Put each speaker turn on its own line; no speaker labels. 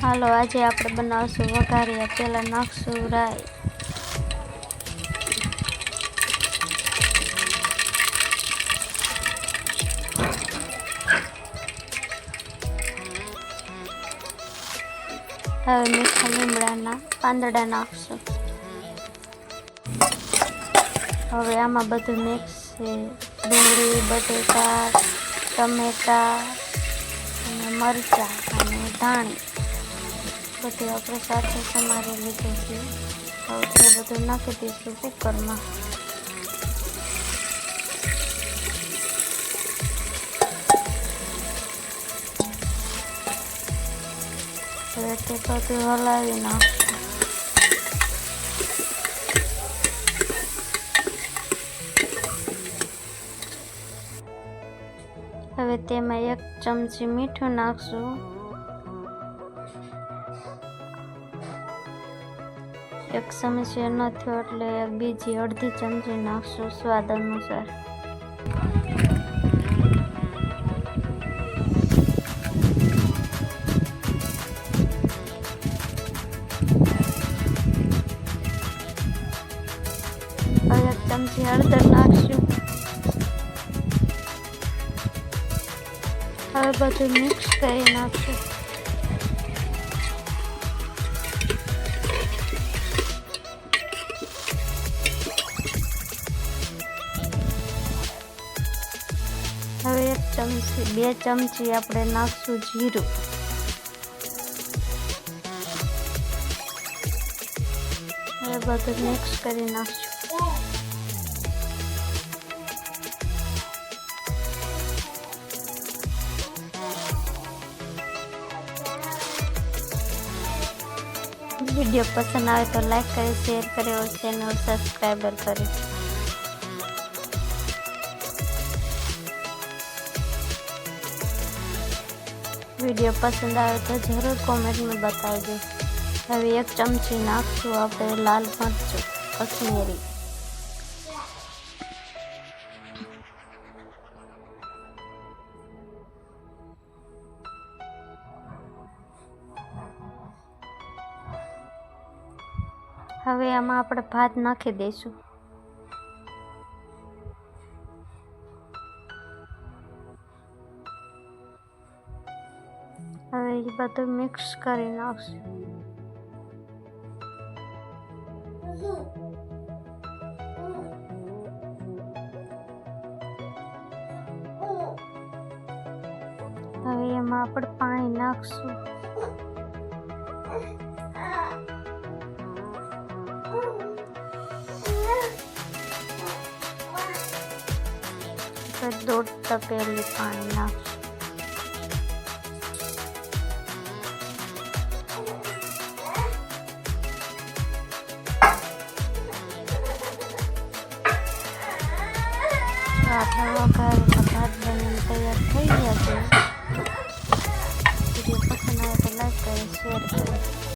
હાલો આજે આપણે બનાવશું વઘારિયા પહેલાં નાખશું રાઈ હવે મીઠા લીમડાના પાંદડા નાખશું હવે આમાં બધું મિક્સ છે ડુંગળી બટેકા ટમેટા અને મરચાં અને ધાણી બધું આપણે સાથે સમારી લીધું છે. હવે તે બધું નાખી દઈશું કુકરમાં. હવે તે બધું હલાવી નાખશું. હવે તેમાં એક ચમચી મીઠું નાખશું. એક ચમચી નથી એટલે બીજી અડધી ચમચી નાખશું સ્વાદ અનુસાર. એક ચમચી હળદર નાખશું. હવે બધું મિક્સ કરી નાખશું. હવે એક ચમચી, બે ચમચી આપણે નાખશું જીરું. હવે બધું મિક્સ કરી નાખશું. વીડિયો પસંદ આવે તો લાઈક કરી શેર કરે और ચેનલ સબસ્ક્રાઈબર કરે. વીડિયો પસંદ આવે તો જરૂર કોમેન્ટમાં બતાવજો. હવે એક ચમચી નાખશું આપણે લાલ મરચું કશ્મીરી હવે આમાં આપણે ભાત નાખી દઈશું. હવે એ બધું મિક્સ કરી નાખશું હવે એમાં આપણે પાણી નાખશું. દોઢ તપેલી પાણી નાખશું. ભાત બનીને તૈયાર થઈ ગયા છે વીડિયો પસંદ આવે તો લાઈક કરે શેર કરે